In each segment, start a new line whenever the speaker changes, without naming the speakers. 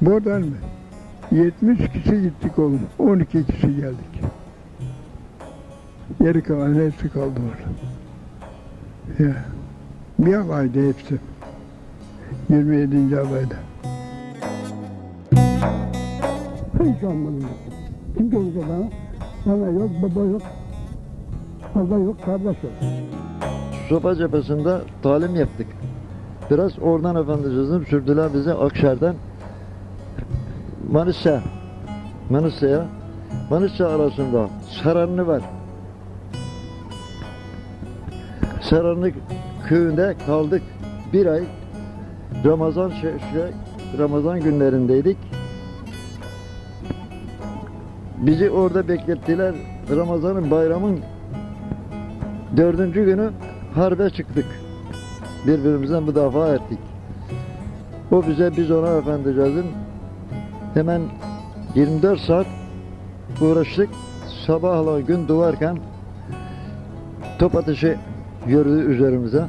Buradan mı? 70 kişi gittik oğlum. 12 kişi geldik. Geri kalan hepsi kaldı orada. Ya. Bir alaydı hepsi. 27. alayda.
Hiç olmadı. Kim görecek bana? Ana yok, baba yok. Baba yok, kardeş yok.
Sopa cephesinde talim yaptık. Biraz oradan efendicizim sürdüler bizi Akşar'dan Manisa. Manisa'ya. Manisa arasında Saranlı var. Saranlı köyünde kaldık. Bir ay Ramazan şey, Ramazan günlerindeydik. Bizi orada beklettiler. Ramazan'ın bayramın dördüncü günü harbe çıktık. Birbirimizden müdafaa ettik. O bize biz ona efendicazım hemen 24 saat uğraştık. Sabahla gün duvarken top ateşi yürüdü üzerimize.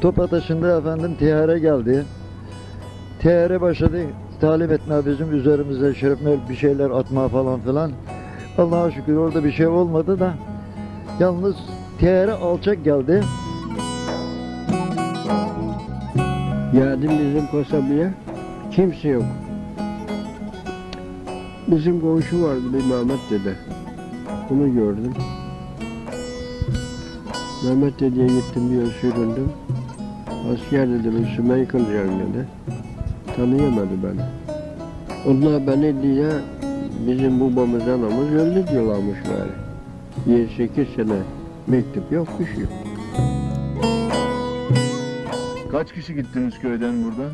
Top ateşinde efendim tiyare geldi. Tiyare başladı talip etme bizim üzerimize şerefme bir şeyler atma falan filan. Allah'a şükür orada bir şey olmadı da yalnız tiyare alçak geldi.
Geldim bizim kasabaya. Kimse yok. Bizim komşu vardı bir Mehmet dede. Onu gördüm. Mehmet dedeye gittim diye süründüm. Asker dedim üstüme kılacağım dedi. Tanıyamadı beni. Onlar beni diye bizim babamız anamız öldü diyorlarmış bari. 28 sene mektup yok bir şey yok.
Kaç kişi gittiniz köyden buradan?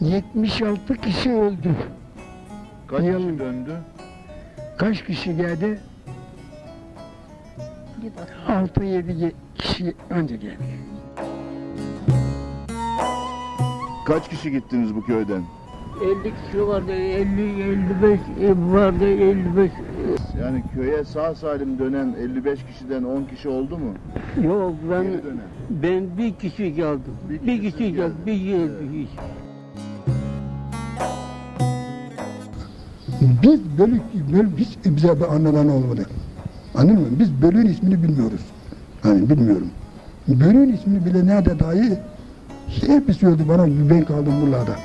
76 kişi öldü.
Kaç
Yıl-
kişi döndü?
Kaç kişi geldi? 6-7 kişi önce geldi.
Kaç kişi gittiniz bu köyden?
50 kişi vardı, 50, 55 ev vardı, 55.
Yani köye sağ salim dönen 55 kişiden 10 kişi oldu mu?
Yok ben
Geri dönen.
ben bir kişi geldim.
Bir
Bir,
kişi
kişi geldi,
geldi.
bir geldi hiç.
Biz bölük, böl, biz bize bir anladan olmadı. Anladın mı? Biz bölüğün ismini bilmiyoruz. Hani bilmiyorum. Bölüğün ismini bile nerede dahi hepsi öldü bana ben kaldım buralarda.